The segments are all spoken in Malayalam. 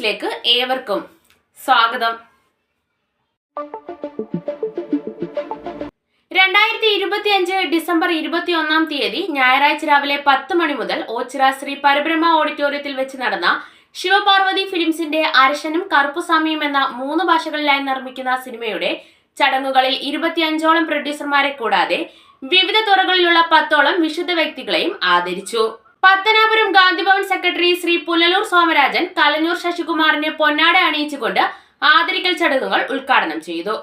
ന്യൂസിലേക്ക് ഏവർക്കും സ്വാഗതം. രണ്ടായിരത്തി ഇരുപത്തി അഞ്ച് ഡിസംബർ ഇരുപത്തി ഒന്നാം തീയതി ഞായറാഴ്ച രാവിലെ പത്ത് മണി മുതൽ ഓച്ചിറ ശ്രീ പരബ്രഹ്മ ഓഡിറ്റോറിയത്തിൽ വെച്ച് നടന്ന ശിവപാർവതി ഫിലിംസിന്റെ അരശനും കറുപ്പുസാമിയും എന്ന മൂന്ന് ഭാഷകളിലായി നിർമ്മിക്കുന്ന സിനിമയുടെ ചടങ്ങുകളിൽ ഇരുപത്തിയഞ്ചോളം പ്രൊഡ്യൂസർമാരെ കൂടാതെ വിവിധ തുറകളിലുള്ള പത്തോളം വിശുദ്ധ വ്യക്തികളെയും ആദരിച്ചു. പത്തനാപുരം ഗാന്ധിഭവൻ സെക്രട്ടറി ശ്രീ പുനലൂർ സോമരാജൻ കലഞ്ഞൂർ ശശികുമാറിനെ പൊന്നാട അണിയിച്ചുകൊണ്ട് ആദരിക്കൽ ചടങ്ങുകൾ ഉദ്ഘാടനം ചെയ്തു.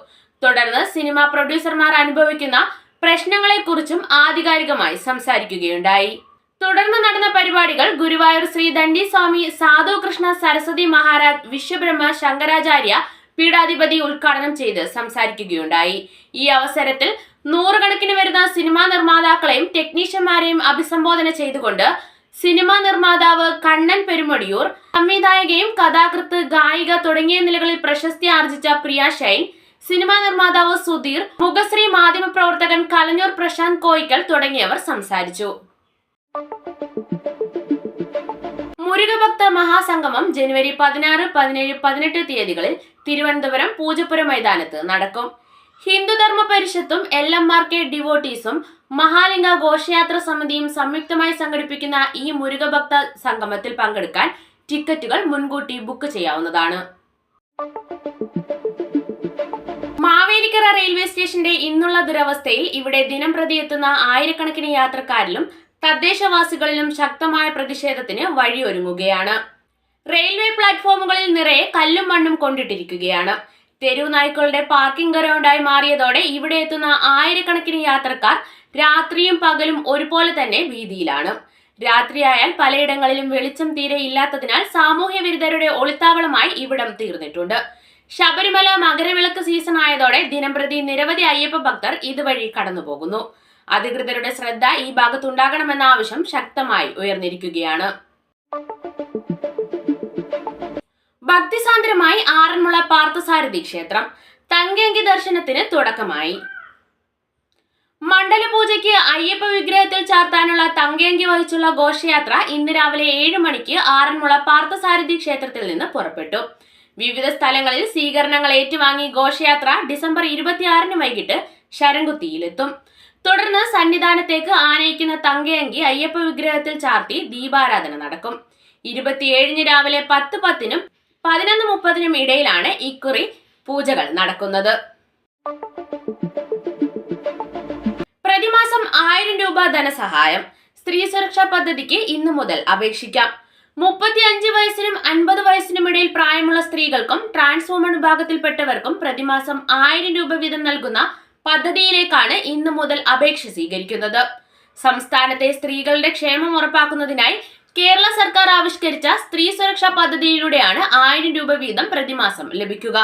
തുടർന്ന് സിനിമാ പ്രൊഡ്യൂസർമാർ അനുഭവിക്കുന്ന പ്രശ്നങ്ങളെക്കുറിച്ചും ആധികാരികമായി സംസാരിക്കുകയുണ്ടായി. തുടർന്ന് നടന്ന പരിപാടികൾ ഗുരുവായൂർ ശ്രീ ദണ്ഡി സ്വാമി സാധു കൃഷ്ണ സരസ്വതി മഹാരാജ് വിശ്വബ്രഹ്മ ശങ്കരാചാര്യ പീഠാധിപതി ഉദ്ഘാടനം ചെയ്ത് സംസാരിക്കുകയുണ്ടായി. ഈ അവസരത്തിൽ നൂറുകണക്കിന് വരുന്ന സിനിമാ നിർമ്മാതാക്കളെയും ടെക്നീഷ്യന്മാരെയും അഭിസംബോധന ചെയ്തുകൊണ്ട് സിനിമാ നിർമ്മാതാവ് കണ്ണൻ പെരുമടിയൂർ സംവിധായകയും കഥാകൃത്ത് ഗായിക തുടങ്ങിയ നിലകളിൽ പ്രശസ്തി ആർജിച്ച പ്രിയ ഷൈൻ സിനിമാ നിർമ്മാതാവ് സുധീർ മുഖശ്രീ മാധ്യമപ്രവർത്തകൻ കലഞ്ഞൂർ പ്രശാന്ത് കോയിക്കൽ തുടങ്ങിയവർ സംസാരിച്ചു. മുരുകഭക്ത മഹാസംഗമം ജനുവരി പതിനാറ് പതിനേഴ് പതിനെട്ട് തീയതികളിൽ തിരുവനന്തപുരം പൂജപ്പുര മൈതാനത്ത് നടക്കും. ഹിന്ദുധർമ്മ പരിഷത്തും എൽ എം ആർ കെ ഡിവോട്ടീസും മഹാലിംഗ ഘോഷയാത്ര സമിതിയും സംയുക്തമായി സംഘടിപ്പിക്കുന്ന ഈ മുരുകഭക്ത സംഗമത്തിൽ പങ്കെടുക്കാൻ ടിക്കറ്റുകൾ മുൻകൂട്ടി ബുക്ക് ചെയ്യാവുന്നതാണ്. മാവേലിക്കര റെയിൽവേ സ്റ്റേഷന്റെ ഇന്നുള്ള ദുരവസ്ഥയിൽ ഇവിടെ ദിനം പ്രതി എത്തുന്ന ആയിരക്കണക്കിന് യാത്രക്കാരിലും തദ്ദേശവാസികളിലും ശക്തമായ പ്രതിഷേധത്തിന് വഴിയൊരുങ്ങുകയാണ്. റെയിൽവേ പ്ലാറ്റ്ഫോമുകളിൽ നിറയെ കല്ലും മണ്ണും കൊണ്ടിട്ടിരിക്കുകയാണ്. തെരുവ് നായ്ക്കളുടെ പാർക്കിംഗ് ഗ്രൗണ്ടായി മാറിയതോടെ ഇവിടെ എത്തുന്ന ആയിരക്കണക്കിന് യാത്രക്കാർ രാത്രിയും പകലും ഒരുപോലെ തന്നെ ഭീതിയിലാണ്. രാത്രിയായാൽ പലയിടങ്ങളിലും വെളിച്ചം തീരെ ഇല്ലാത്തതിനാൽ സാമൂഹ്യ വിരുദ്ധരുടെ ഒളിത്താവളമായി ഇവിടം തീർന്നിട്ടുണ്ട്. ശബരിമല മകരവിളക്ക് സീസൺ ആയതോടെ ദിനംപ്രതി നിരവധി അയ്യപ്പ ഭക്തർ ഇതുവഴി കടന്നുപോകുന്നു. അധികൃതരുടെ ശ്രദ്ധ ഈ ഭാഗത്തുണ്ടാകണമെന്ന ആവശ്യം ശക്തമായി ഉയർന്നിരിക്കുകയാണ്. ഭക്തിസാന്ദ്രമായി ആറന്മുള പാർത്ഥസാരഥി ക്ഷേത്രം തങ്കയങ്കി ദർശനത്തിന് തുടക്കമായി. മണ്ഡലപൂജയ്ക്ക് അയ്യപ്പ വിഗ്രഹത്തിൽ ചാർത്താനുള്ള തങ്കയങ്കി വഹിച്ചുള്ള ഘോഷയാത്ര ഇന്ന് രാവിലെ ഏഴ് മണിക്ക് ആറന്മുള പാർത്ഥസാരഥി ക്ഷേത്രത്തിൽ നിന്ന് പുറപ്പെട്ടു. വിവിധ സ്ഥലങ്ങളിൽ സ്വീകരണങ്ങൾ ഏറ്റുവാങ്ങി ഘോഷയാത്ര ഡിസംബർ ഇരുപത്തിയാറിന് വൈകിട്ട് ശരംകുത്തിയിലെത്തും തുടർന്ന് സന്നിധാനത്തേക്ക് ആനയിക്കുന്ന തങ്കയങ്കി അയ്യപ്പ വിഗ്രഹത്തിൽ ചാർത്തി ദീപാരാധന നടക്കും. ഇരുപത്തിയേഴിന് രാവിലെ പത്ത് പത്തിനും പതിനൊന്ന് മുപ്പതിനും ഇടയിലാണ് ഇക്കുറി പൂജകൾ നടക്കുന്നത്. പ്രതിമാസം ആയിരം രൂപ ധനസഹായം. സ്ത്രീ സുരക്ഷാ പദ്ധതിക്ക് ഇന്നു മുതൽ അപേക്ഷിക്കാം. മുപ്പത്തി അഞ്ച് വയസ്സിനും അൻപത് വയസ്സിനും ഇടയിൽ പ്രായമുള്ള സ്ത്രീകൾക്കും ട്രാൻസ് വിഭാഗത്തിൽപ്പെട്ടവർക്കും പ്രതിമാസം ആയിരം രൂപ വീതം നൽകുന്ന പദ്ധതിയിലേക്കാണ് ഇന്നു മുതൽ അപേക്ഷ സ്വീകരിക്കുന്നത്. സംസ്ഥാനത്തെ സ്ത്രീകളുടെ ക്ഷേമം ഉറപ്പാക്കുന്നതിനായി കേരള സർക്കാർ ആവിഷ്കരിച്ച സ്ത്രീ സുരക്ഷാ പദ്ധതിയിലൂടെയാണ് ആയിരം രൂപ വീതം പ്രതിമാസം ലഭിക്കുക.